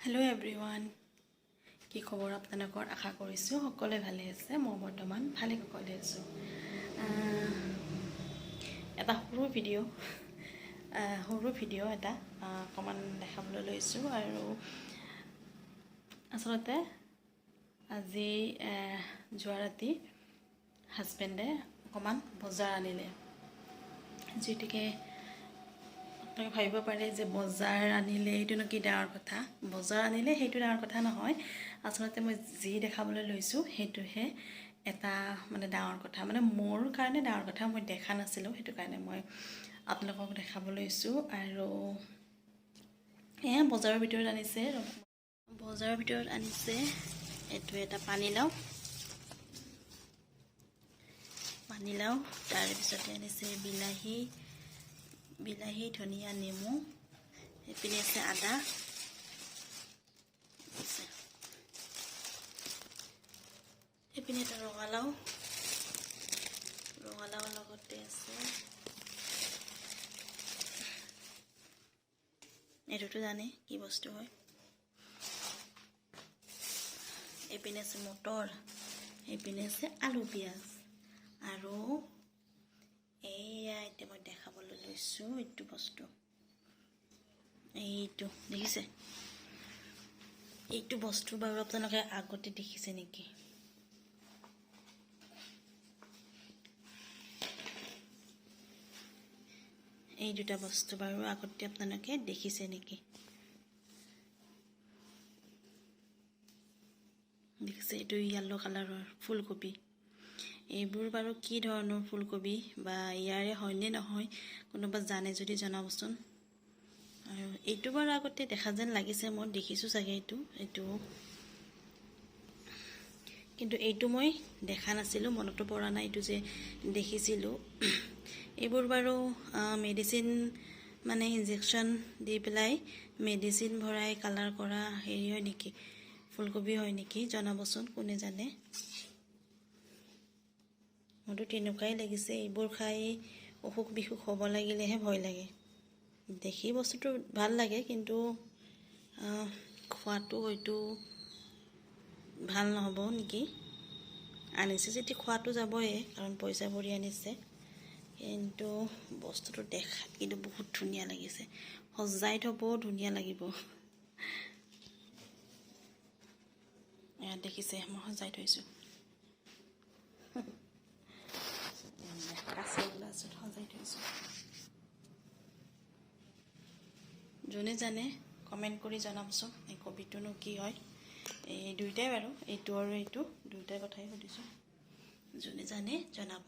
Hello everyone কি খবৰ আপোনালোকৰ? আশা কৰিছোঁ সকলোৱে ভালে আছে। মই বৰ্তমান ভালে সকলোৱে আছোঁ। এটা সৰু ভিডিঅ' সৰু ভিডিঅ' এটা অকণমান দেখাবলৈ লৈছোঁ আৰু আচলতে আজি যোৱা ৰাতি হাজবেণ্ডে অকণমান বজাৰ আনিলে। যিহেতুকে আপোনালোকে ভাবিব পাৰে যে বজাৰ আনিলে এইটোনো কি ডাঙৰ কথা? বজাৰ আনিলে সেইটো ডাঙৰ কথা নহয়। আচলতে মই যি দেখাবলৈ লৈছোঁ সেইটোহে এটা মানে ডাঙৰ কথা। মানে মোৰ কাৰণে ডাঙৰ কথা মই দেখা নাছিলোঁ সেইটো কাৰণে মই আপোনালোকক দেখাব লৈছোঁ। আৰু এয়া বজাৰৰ ভিতৰত আনিছে। বজাৰৰ ভিতৰত আনিছে। এইটো এটা পানীলাও পানীলাও তাৰপিছতে আনিছে বিলাহী। বিলাহী, ধনিয়া, নেমু, এইপিনে আছে আদা। আছে। এইপিনে এটা ৰঙালাও। ৰঙালাওৰ লগতে আছে। এইটোতো জানে কি বস্তু হয়। এইপিনে আছে মটৰ। এইপিনে আছে আলু পিঁয়াজ। আৰু এয়া এতিয়া মই দেখাবলৈ লৈছোঁ এইটো বস্তু এইটো দেখিছে এইটো বস্তু বাৰু আপোনালোকে আগতে দেখিছে নেকি এই দুটা বস্তু বাৰু আগতে আপোনালোকে দেখিছে নেকি দেখিছে এইটো য়েল্ল' কালাৰৰ ফুলকবি এইবোৰ বাৰু কি ধৰণৰ ফুলকবি বা ইয়াৰে হয়নে নহয় কোনোবা জানে যদি জনাবচোন। আৰু এইটো বাৰু আগতে দেখা যেন লাগিছে মই দেখিছোঁ চাগে এইটো এইটো। কিন্তু এইটো মই দেখা নাছিলোঁ মনতো পৰা নাই এইটো যে দেখিছিলোঁ। এইবোৰ বাৰু মেডিচিন মানে ইনজেকশ্যন দি পেলাই মেডিচিন ভৰাই কালাৰ কৰা হেৰি হয় নেকি ফুলকবি হয় নেকি জনাবচোন কোনে জানে। মোৰতো তেনেকুৱাই লাগিছে এইবোৰ খাই অসুখ বিসুখ হ'ব লাগিলেহে ভয় লাগে। দেখি বস্তুটো ভাল লাগে কিন্তু খোৱাটো হয়তো ভাল নহ'ব নেকি? আনিছে যেতিয়া খোৱাটো যাবই কাৰণ পইচা ভৰি আনিছে। কিন্তু বস্তুটো দেখাত কিন্তু বহুত ধুনীয়া লাগিছে। সজাই থ'বও ধুনীয়া লাগিব। এয়া দেখিছে মই সজাই থৈছোঁ কাঁচৰ গ্লাছত সজাই থৈছোঁ যোনে জানে কমেণ্ট কৰি জনাবচোন এই কবিটোনো কি হয়। এই দুয়োটাই বাৰু এইটো আৰু এইটো দুয়োটাই কথাই সুধিছোঁ। যোনে জানে জনাব।